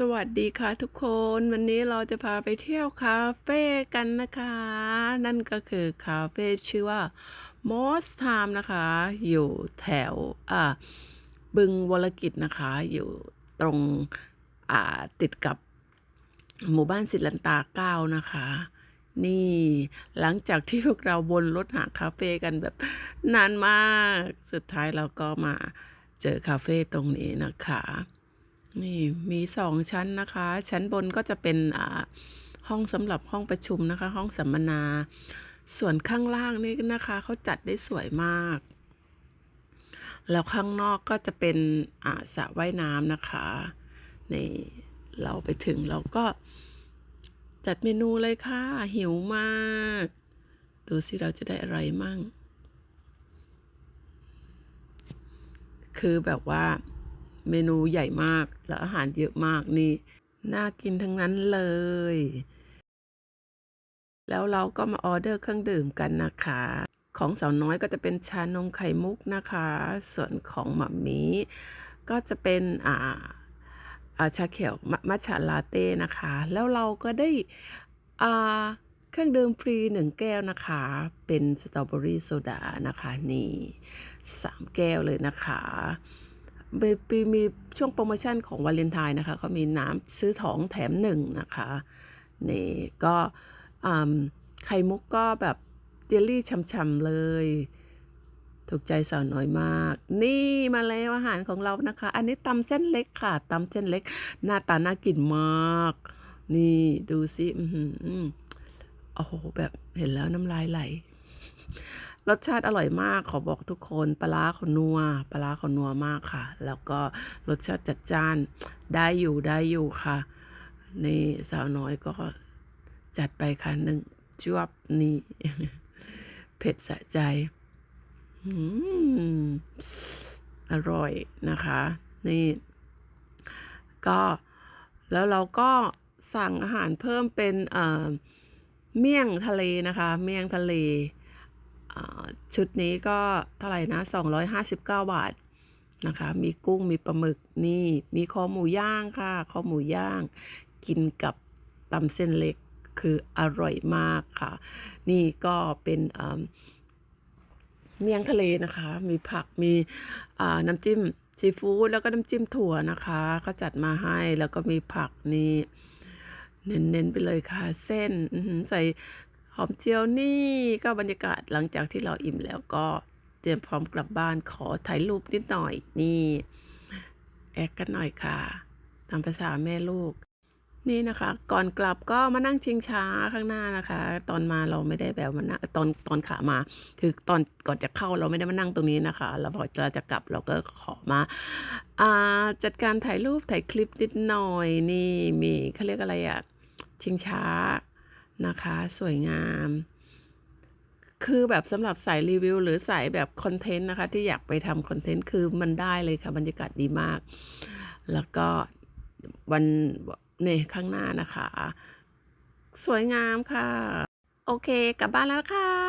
สวัสดีค่ะทุกคนวันนี้เราจะพาไปเที่ยวคาเฟ่กันนะคะ นั่นก็คือคาเฟ่ชื่อว่า Moss Time นะคะ อยู่แถวอ่าบึงวรกิจนะคะ อยู่ตรงอ่าติดกับหมู่บ้านศิลันตาเก้านะคะ นี่หลังจากที่พวกเราวนรถหาคาเฟ่กันแบบนานมาก สุดท้ายเราก็มาเจอคาเฟ่ตรงนี้นะคะ นี่มีสองชั้นนะคะ ชั้นบนก็จะเป็นอ่าห้องสำหรับห้องประชุมนะคะ ห้องสัมมนา ส่วนข้างล่างนี่นะคะเขาจัดได้สวยมาก แล้วข้างนอกก็จะเป็นอ่าสระว่ายน้ำนะคะนี่เราไปถึงเราก็จัดเมนูเลยค่ะ หิวมาก ดูสิเราจะได้อะไรมั่ง คือแบบว่า เมนูใหญ่มาก แล้วอาหารเยอะมากนี่ น่ากินทั้งนั้นเลย แล้วเราก็มาออเดอร์เครื่องดื่มกันนะคะ ของสาวน้อยก็จะเป็นชานมไข่มุกนะคะ ส่วนของหมัมมี่ก็จะเป็นอ่าอาชาเขียวมะมัทฉะลาเต้นะคะ แล้วเราก็ได้อาเครื่องดื่มฟรีหนึ่งแก้วนะคะ เป็นสตรอเบอรี่โซดานะคะ นี่สามแก้วเลยนะคะ ปีมีช่วงโปรโมชั่นของวาเลนไทน์นะคะเขามีน้ำซื้อถองแถมหนึ่งนะคะนี่ก็ไข่มุกก็แบบเจลลี่ช่ำๆเลย ถูกใจสาวน้อยมาก นี่มาแล้วอาหารของเรานะคะ อันนี้ตำเส้นเล็กค่ะตำเส้นเล็ก หน้าตาน่ากินมาก นี่ดูสิอือโอ้โหแบบเห็นแล้วน้ำลายไหล รสชาติอร่อยมากขอบอกทุกคนปลาขานัวปลาขานัวมากค่ะ แล้วก็รสชาติจัดจ้านได้อยู่ได้อยู่ค่ะนี่สาวน้อยก็จัดไปค่ะหนึ่งจวบนี่เผ็ดสะใจอืมอร่อยนะคะ นี่ ก็แล้วเราก็สั่งอาหารเพิ่มเป็นเอ่อเมี่ยงทะเลนะคะ เมี่ยงทะเล ชุดนี้ก็เท่าไหร่นะ 259 บาทนะคะ มีกุ้งมีปลาหมึกนี่ มีคอหมูย่างค่ะคอหมูย่าง กินกับตำเส้นเล็กคืออร่อยมากค่ะ นี่ก็เป็นอ่าเมี่ยงทะเลนะคะ มีผักมีอ่าน้ำจิ้มซีฟู้ดแล้วก็น้ำจิ้มถั่วนะคะเขาจัดมาให้แล้วก็มีผักนี่เน้นๆไปเลยค่ะ เส้นใส่ หอมเจียวนี่ก็บรรยากาศหลังจากที่เราอิ่มแล้วก็เตรียมพร้อมกลับบ้านขอถ่ายรูปนิดหน่อยนี่แอกกันหน่อยค่ะ ตามภาษาแม่ลูก นี่นะคะ ก่อนกลับก็มานั่งชิงช้าข้างหน้านะคะ ตอนมาเราไม่ได้แบบมานั่งตอนตอนขามาคือตอนก่อนจะเข้าเราไม่ได้มานั่งตรงนี้นะคะแล้วพอเราจะกลับเราก็ขอมาอ่าจัดการถ่ายรูปถ่ายคลิปนิดหน่อยนี่มีเขาเรียกอะไรอะชิงช้า นะคะ สวยงาม คือแบบสำหรับสายรีวิว หรือสายแบบคอนเทนต์นะคะ ที่อยากไปทำคอนเทนต์คือมันได้เลยค่ะ บรรยากาศดีมาก แล้วก็วันเนี่ยข้างหน้านะคะ สวยงามค่ะ โอเค กลับบ้านแล้วค่ะ